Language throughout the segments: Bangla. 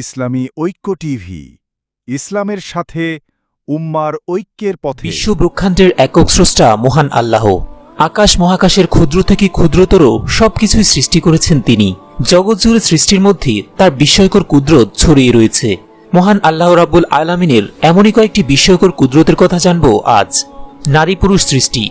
ইসলামী ঐক্য টিভি, ইসলামের সাথে উম্মার ঐক্যের পথে। বিশ্ব ব্রহ্মাণ্ডের একক স্রষ্টা মহান আল্লাহ। আকাশ মহাকাশের ক্ষুদ্র থেকে ক্ষুদ্রতর সবকিছুই সৃষ্টি করেছেন তিনি। জগৎ জুড়ে সৃষ্টির মধ্যে তার বিস্ময়কর কুদরত ছড়িয়ে রয়েছে। মহান আল্লাহ রাব্বুল আলামিনের এমনই কয়েকটি বিস্ময়কর কুদরতের কথা জানব আজ। নারী পুরুষ সৃষ্টি।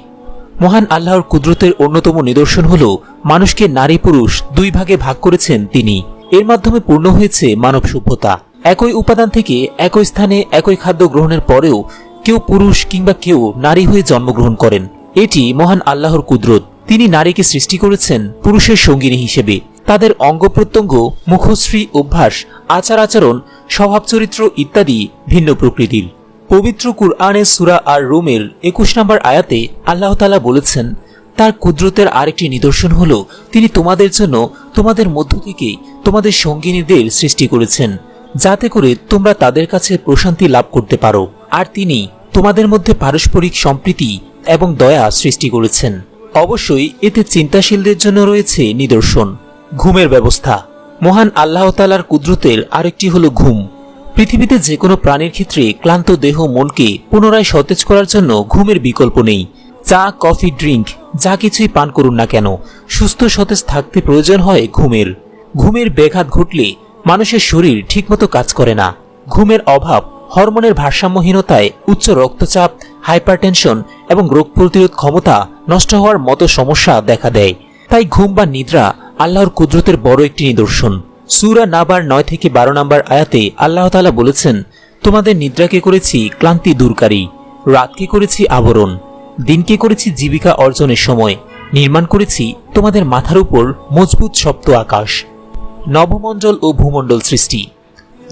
মহান আল্লাহর কুদরতের অন্যতম নিদর্শন হল, মানুষকে নারী পুরুষ দুই ভাগে ভাগ করেছেন তিনি। এর মাধ্যমে পূর্ণ হয়েছে মানব সভ্যতা। একই উপাদান থেকে একই স্থানে একই খাদ্য গ্রহণের পরেও কেউ পুরুষ কিংবা কেউ নারী হয়ে জন্মগ্রহণ করেন। এটি মহান আল্লাহর কুদরত। তিনি নারীকে সৃষ্টি করেছেন পুরুষের সঙ্গিনী হিসেবে। তাদের অঙ্গ প্রত্যঙ্গ, মুখশ্রী, অভ্যাস, আচার আচরণ, স্বভাব চরিত্র ইত্যাদি ভিন্ন প্রকৃতির। পবিত্র কুরআনের সুরা আর রোমের একুশ নম্বর আয়াতে আল্লাহ তালা বলেছেন তার কুদরতের আরেকটি নিদর্শন হল, তিনি তোমাদের জন্য তোমাদের মধ্য থেকেই তোমাদের সঙ্গিনীদের সৃষ্টি করেছেন, যাতে করে তোমরা তাদের কাছে প্রশান্তি লাভ করতে পারো। আর তিনি তোমাদের মধ্যে পারস্পরিক সম্প্রীতি এবং দয়া সৃষ্টি করেছেন। অবশ্যই এতে চিন্তাশীলদের জন্য রয়েছে নিদর্শন। ঘুমের ব্যবস্থা। মহান আল্লাহ তালার কুদরতের আরেকটি হল ঘুম। পৃথিবীতে যে কোনো প্রাণীর ক্ষেত্রে ক্লান্ত দেহ মনকে পুনরায় সতেজ করার জন্য ঘুমের বিকল্প নেই। চা, কফি ড্রিঙ্ক যা কিছুই পান করুন না কেন। সুস্থ সতেজ থাকতে প্রয়োজন হয় ঘুমের। ঘুমের ব্যাঘাত ঘটলে মানুষের শরীর ঠিকমতো কাজ করে না। ঘুমের অভাব, হরমোনের ভারসাম্যহীনতায় উচ্চ রক্তচাপ, হাইপারটেনশন এবং রোগ প্রতিরোধ ক্ষমতা নষ্ট হওয়ার মতো সমস্যা দেখা দেয়। তাই ঘুম বা নিদ্রা আল্লাহর কুদরতের বড় একটি নিদর্শন। সুরা নাবার নয় থেকে বারো নম্বর আয়াতে আল্লাহ তালা বলেছেন, তোমাদের নিদ্রাকে করেছি? ক্লান্তি দূরকারী। রাতকে করেছি? আবরণ। দিনকে করেছি জীবিকা অর্জনের সময়। নির্মাণ করেছি তোমাদের মাথার উপর মজবুত শব্দ আকাশ। নবমণ্ডল ও ভূমণ্ডল সৃষ্টি।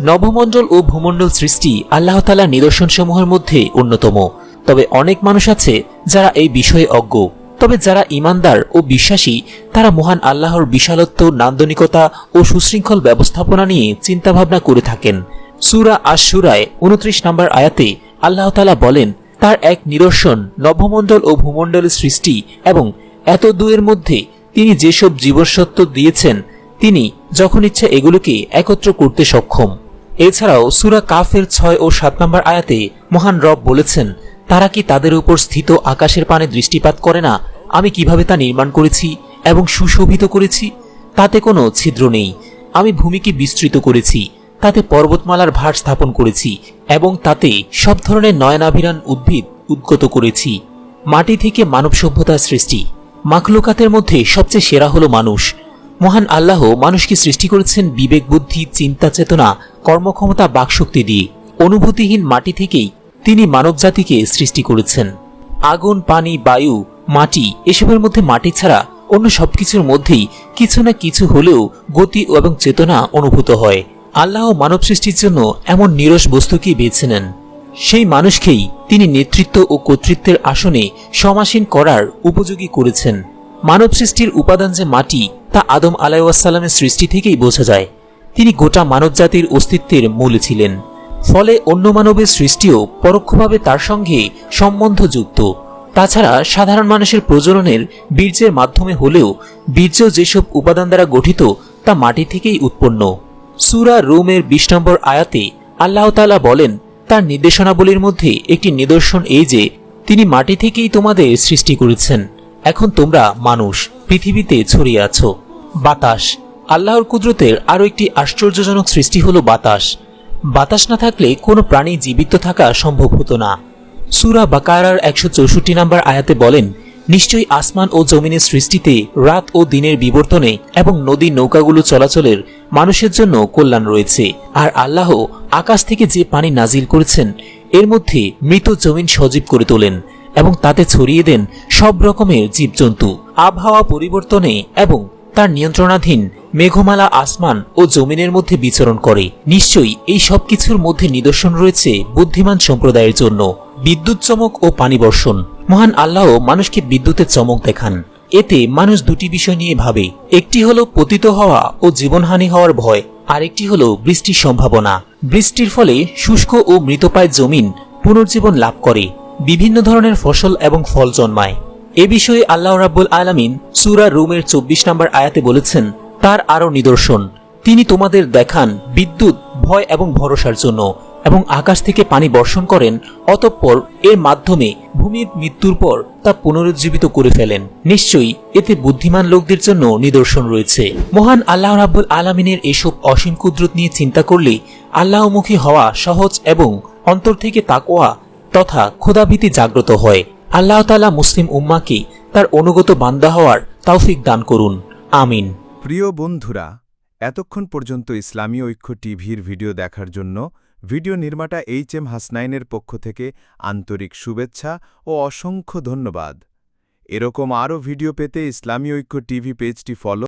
নবমণ্ডল ও ভূমণ্ডল সৃষ্টি আল্লাহ তালা নিদর্শনসমূহের মধ্যে অন্যতম। তবে অনেক মানুষ আছে যারা এই বিষয়ে অজ্ঞ। তবে যারা ইমানদার ও বিশ্বাসী, তারা মহান আল্লাহর বিশালত্ব, নান্দনিকতা ও সুশৃঙ্খল ব্যবস্থাপনা নিয়ে চিন্তাভাবনা করে থাকেন। সুরা আশুরায় উনত্রিশ নম্বর আয়াতে আল্লাহ তালা বলেন তার এক নিদর্শন নবমণ্ডল ও ভূমণ্ডলের সৃষ্টি এবং এত দুয়ের মধ্যে তিনি যেসব জীবসত্ব দিয়েছেন, তিনি যখন ইচ্ছা এগুলোকে একত্র করতে সক্ষম। এছাড়াও সুরা কাফের ছয় ও সাত নম্বর আয়াতে মহান রব বলেছেন, তারা কি তাদের উপর স্থিত আকাশের পানে দৃষ্টিপাত করে না, আমি কীভাবে তা নির্মাণ করেছি এবং সুশোভিত করেছি? তাতে কোনো ছিদ্র নেই। আমি ভূমিকে বিস্তৃত করেছি। তাতে পর্বতমালার ভার স্থাপন করেছি এবং তাতে সব ধরনের নয়নাভিরান উদ্ভিদ উদ্গত করেছি। মাটি থেকে মানব সভ্যতার সৃষ্টি। মাখলুকাতের মধ্যে সবচেয়ে সেরা হলো মানুষ। মহান আল্লাহ মানুষকে সৃষ্টি করেছেন বিবেক, বুদ্ধি, চিন্তা, চেতনা, কর্মক্ষমতা, বাকশক্তি দিয়ে। অনুভূতিহীন মাটি থেকেই তিনি মানবজাতিকে সৃষ্টি করেছেন। আগুন, পানি, বায়ু, মাটি এসবের মধ্যে মাটি ছাড়া অন্য সবকিছুর মধ্যেই কিছু না কিছু হলেও গতি এবং চেতনা অনুভূত হয়। আল্লাহ মানব সৃষ্টির জন্য এমন নিরস বস্তুকে বেছে নেন। সেই মানুষকেই তিনি নেতৃত্ব ও কর্তৃত্বের আসনে সমাসীন করার উপযোগী করেছেন। মানব সৃষ্টির উপাদান যে মাটি, তা আদম আলাইসাল্লামের সৃষ্টি থেকেই বোঝা যায়। তিনি গোটা মানবজাতির অস্তিত্বের মূল ছিলেন। ফলে অন্য মানবের সৃষ্টিও পরোক্ষভাবে তার সঙ্গে সম্বন্ধযুক্ত। তাছাড়া সাধারণ মানুষের প্রজননের বীর্যের মাধ্যমে হলেও বীর্য যেসব উপাদান দ্বারা গঠিত, তা মাটি থেকেই উৎপন্ন। সুরা রোমের বিশ নম্বর আয়াতে আল্লাহ তালা বলেন, তার নির্দেশনাবলীর মধ্যে একটি নিদর্শন এই যে, তিনি মাটি থেকেই তোমাদের সৃষ্টি করেছেন। এখন তোমরা মানুষ, পৃথিবীতে ছড়িয়ে আছো। বাতাস। আল্লাহর কুদরতের আরও একটি আশ্চর্যজনক সৃষ্টি হলো বাতাস। বাতাস না থাকলে কোনো প্রাণী জীবিত থাকা সম্ভব হতো না। সুরা বাকারার একশো চৌষট্টি নম্বর আয়াতে বলেন নিশ্চয়ই আসমান ও জমিনের সৃষ্টিতে রাত ও দিনের বিবর্তনে এবং নদী নৌকাগুলো চলাচলের মানুষের জন্য কল্যাণ রয়েছে। আর আল্লাহ আকাশ থেকে যে পানি নাজিল করেছেন, এর মধ্যে মৃত জমিন সজীব করে তোলেন এবং তাতে ছড়িয়ে দেন সব রকমের জীবজন্তু। আবহাওয়া পরিবর্তনে এবং তার নিয়ন্ত্রণাধীন মেঘমালা আসমান ও জমিনের মধ্যে বিচরণ করে। নিশ্চয়ই এই সব কিছুর মধ্যে নিদর্শন রয়েছে বুদ্ধিমান সম্প্রদায়ের জন্য। বিদ্যুৎ চমক ও পানি বর্ষণ। মহান আল্লাহ মানুষকে বিদ্যুতের চমক দেখান। এতে মানুষ দুটি বিষয় নিয়ে ভাবে। একটি হলো পতিত হওয়া ও জীবনহানি হওয়ার ভয় আরেকটি হলো বৃষ্টির সম্ভাবনা। বৃষ্টির ফলে শুষ্ক ও মৃতপায় জমিন পুনর্জীবন লাভ করে, বিভিন্ন ধরনের ফসল এবং ফল জন্মায়। এ বিষয়ে আল্লাহ রাব্বুল আলামিন সুরা রুমের চব্বিশ নম্বর আয়াতে বলেছেন, তার আরও নিদর্শন। তিনি তোমাদের দেখান বিদ্যুৎ, ভয় এবং ভরসার জন্য। এবং আকাশ থেকে পানি বর্ষণ করেন, অতঃপর এর মাধ্যমে ভূমির মৃত্যুর পর তা পুনরুজ্জীবিত করে ফেলেন। নিশ্চয়ই এতে বুদ্ধিমান লোকদের জন্য নিদর্শন রয়েছে। মহান আল্লাহ রাব্বুল আলমিনের এসব অসীম কুদরত নিয়ে চিন্তা করলে আল্লাহমুখী হওয়া সহজ এবং অন্তর থেকে তাকোয়া তথা ক্ষুধাভীতি জাগ্রত হয়। আল্লাহ তালা মুসলিম উম্মাকে তার অনুগত বান্দা হওয়ার তৌফিক দান করুন। আমিন। প্রিয় বন্ধুরা, এতক্ষণ পর্যন্ত ইসলামী ঐক্য টিভির ভিডিও দেখার জন্য ভিডিও নির্মাতা এইচ এম হাসনাইনের পক্ষ থেকে আন্তরিক শুভেচ্ছা ও অসংখ্য ধন্যবাদ। এরকম আরও ভিডিও পেতে ইসলামী ঐক্য টিভি পেজটি ফলো